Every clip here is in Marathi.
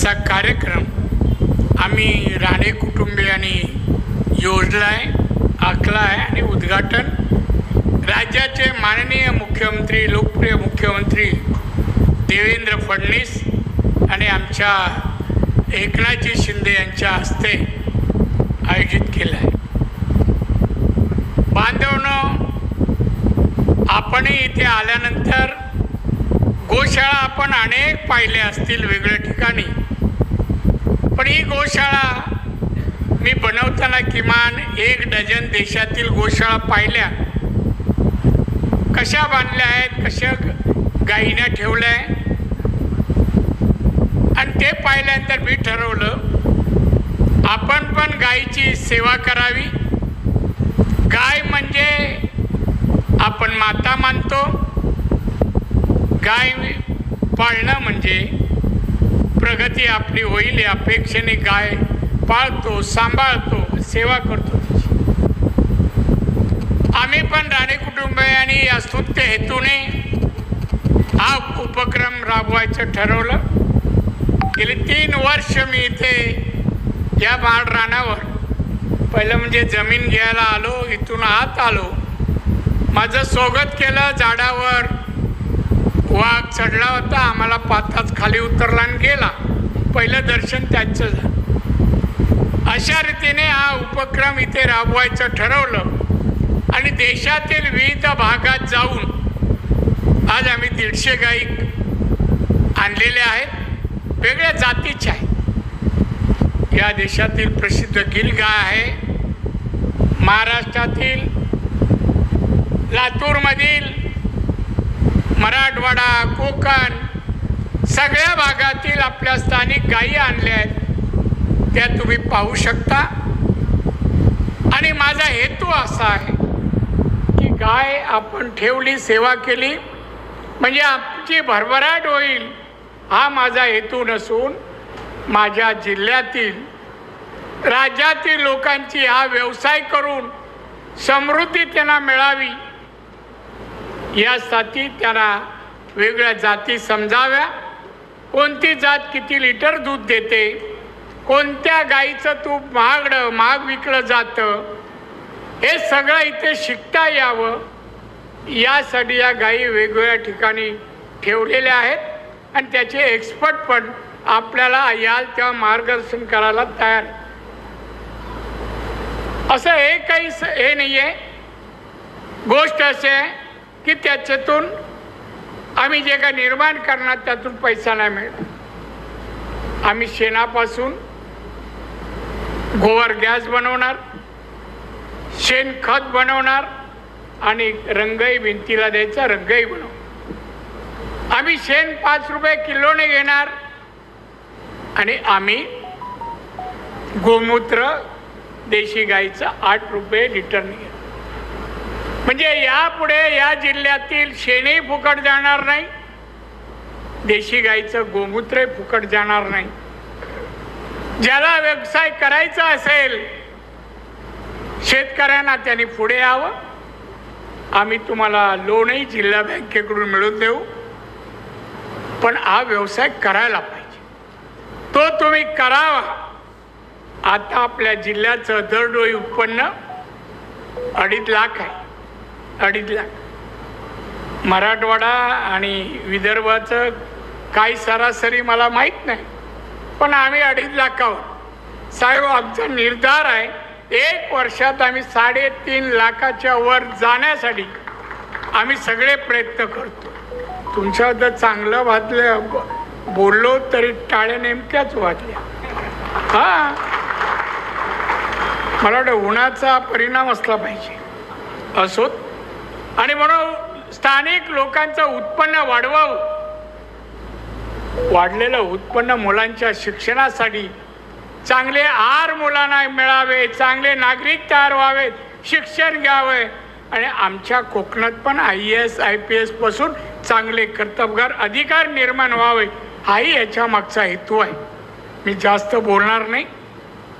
असा कार्यक्रम आम्ही राणे कुटुंबियांनी योजला आहे आखला आहे आणि उद्घाटन राज्याचे माननीय मुख्यमंत्री लोकप्रिय मुख्यमंत्री देवेंद्र फडणवीस आणि आमच्या एकनाथजी शिंदे यांच्या हस्ते आयोजित केलं आहे. बांधवनं आपणही इथे आल्यानंतर गोशाळा आपण अनेक पाहिल्या असतील वेगळ्या ठिकाणी. पण ही गोशाळा मी बनवताना किमान एक डझन देशातील गोशाळा पाहिल्या. कशा बांधल्या आहेत कशा गाईने ठेवल्या आहे आणि ते पाहिल्यानंतर मी ठरवलं आपण पण गायीची सेवा करावी. गाय म्हणजे आपण माता मानतो. गाय पाळणं म्हणजे प्रगती आपली होईल या अपेक्षेने गाय पाळतो सांभाळतो सेवा करतो आम्ही पण राणे कुटुंबियांनी या स्तुत्य हेतूने हा उपक्रम राबवायचं ठरवलं. गेली तीन वर्ष मी इथे या माळ रानावर पहिलं म्हणजे जमीन घ्यायला आलो इथून आत आलो. माझं स्वागत केलं झाडावर वाघ चढला होता आम्हाला पाताच खाली उतरला आणि गेला. पहिलं दर्शन त्यांचं झालं. अशा रीतीने हा उपक्रम इथे राबवायचं ठरवलं आणि देशातील विविध भागात जाऊन आज आम्ही दीडशे गाई आणलेल्या आहेत. वेगळ्या जातीच्या आहेत. या देशातील प्रसिद्ध गिरगाय आहे. महाराष्ट्रातील लातूरमधील मराठवाडा कोकण सगळ्या भागातील आपल्या स्थानिक गायी आणल्या आहेत. त्या तुम्ही पाहू शकता. आणि माझा हेतू असा आहे की गाय आपण ठेवली सेवा केली म्हणजे आमची भरभराट होईल हा माझा हेतू नसून माझ्या जिल्ह्यातील राज्यातील लोकांची हा व्यवसाय करून समृद्धी त्यांना मिळावी यासाठी त्याला वेगळ्या जाती समजाव्या. कोणती जात किती लिटर दूध देते? कोणत्या गाईचं तूप महागडं महाग विकलं जातं? हे सगळं इथे शिकता यावं. यासाठी या गायी वेगवेगळ्या ठिकाणी ठेवलेल्या आहेत. आणि त्याचे एक्सपर्ट पण आपल्याला याल तेव्हा मार्गदर्शन करायला तयार. असं हे काही स- हे नाही आहे गोष्ट असे आहे की त्याच्यातून आम्ही जे काय निर्माण करणार त्यातून पैसा नाही मिळणार. आम्ही शेणापासून गोवर गॅस बनवणार शेणखत बनवणार आणि रंगही भिंतीला द्यायचा रंगही बनव आम्ही शेण पाच रुपये किलोने घेणार आणि आम्ही गोमूत्र देशी गाईचं आठ रुपये लिटरने घेणार. म्हणजे यापुढे या जिल्ह्यातील शेणही फुकट जाणार नाही देशी गाईचं गोमूत्रही फुकट जाणार नाही. ज्याला व्यवसाय करायचा असेल शेतकऱ्यांना त्यांनी पुढे यावं. आम्ही तुम्हाला लोनही जिल्हा बँकेकडून मिळवून देऊ. पण हा व्यवसाय करायला पाहिजे. तो तुम्ही करावा. आता आपल्या जिल्ह्याचं दरडोई उत्पन्न अडीच लाख आहे. अडीच लाख मराठवाडा आणि विदर्भाचं काही सरासरी मला माहीत नाही पण आम्ही अडीच लाखावर. साहेब आमचा निर्धार आहे एक वर्षात आम्ही साडेतीन लाखाच्या वर जाण्यासाठी आम्ही सगळे प्रयत्न करतो. तुमच्याबद्दल चांगलं वाचलं बोललो तरी टाळ्या नेमक्याच वाजल्या हा. मला वाटतं उन्हाचा परिणाम असला पाहिजे. असोत. आणि म्हणून स्थानिक लोकांचं उत्पन्न वाढवावं वाढलेलं उत्पन्न मुलांच्या शिक्षणासाठी चांगले आर मुलांना मिळावे चांगले नागरिक तयार व्हावेत शिक्षण घ्यावे. आणि आमच्या कोकणात पण आय एस आय पी एसपासून चांगले कर्तबगार अधिकार निर्माण व्हावे हाही याच्या मागचा हेतू आहे. मी जास्त बोलणार नाही.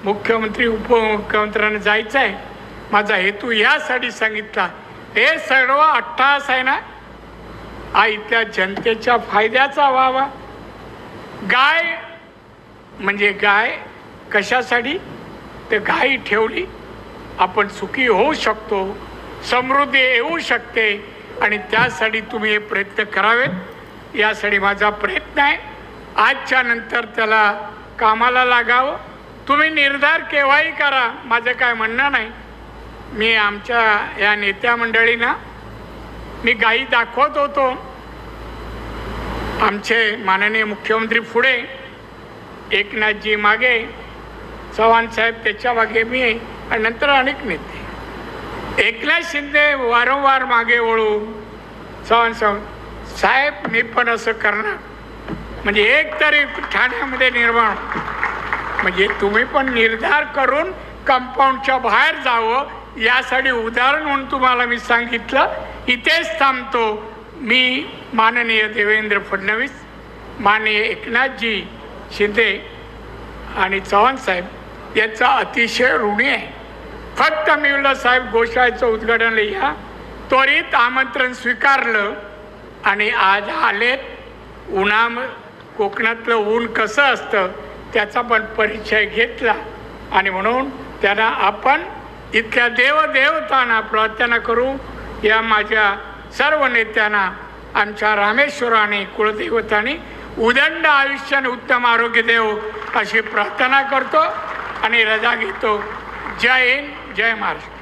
मुख्यमंत्री उपमुख्यमंत्र्यांना जायचं आहे माझा हेतू यासाठी सांगितला. हे सर्व अट्टास आहे ना? हा इथल्या जनतेच्या फायद्याचा व्हावा. गाय म्हणजे गाय कशासाठी? तर गाय ठेवली आपण सुखी होऊ शकतो समृद्धी येऊ शकते आणि त्यासाठी तुम्ही हे प्रयत्न करावेत. यासाठी माझा प्रयत्न आहे. आजच्या नंतर त्याला कामाला लागावं. तुम्ही निर्धार केव्हाही करा. माझं काय म्हणणं नाही. मी आमच्या या नेत्या मंडळींना मी गाई दाखवत होतो. आमचे माननीय मुख्यमंत्री पुढे एकनाथजी मागे चव्हाण साहेब त्याच्यामागे मी आणि नंतर अनेक नेते. एकनाथ शिंदे वारंवार मागे वळून चव्हाण साहेब साहेब मी पण असं करणार. म्हणजे एक तरी ठाण्यामध्ये निर्माण. म्हणजे तुम्ही पण निर्धार करून कंपाऊंडच्या बाहेर जावं यासाठी उदाहरण म्हणून तुम्हाला मी सांगितलं. इथेच थांबतो. मी माननीय देवेंद्र फडणवीस माननीय एकनाथजी शिंदे आणि चव्हाण साहेब याचा अतिशय ऋणी आहे. फक्त मी साहेब गोशाळेचं उद्घाटन या त्वरित आमंत्रण स्वीकारलं आणि आज आलेत. उन्हा कोकणातलं ऊन कसं असतं त्याचा पण परिचय घेतला. आणि म्हणून त्यांना आपण इथल्या देवदेवतांना प्रार्थना करू. या माझ्या सर्व नेत्यांना आमच्या रामेश्वराने कुलदैवताने उदंड आयुष्याने उत्तम आरोग्य देव अशी प्रार्थना करतो आणि रजा घेतो. जय हिंद जय महाराष्ट्र.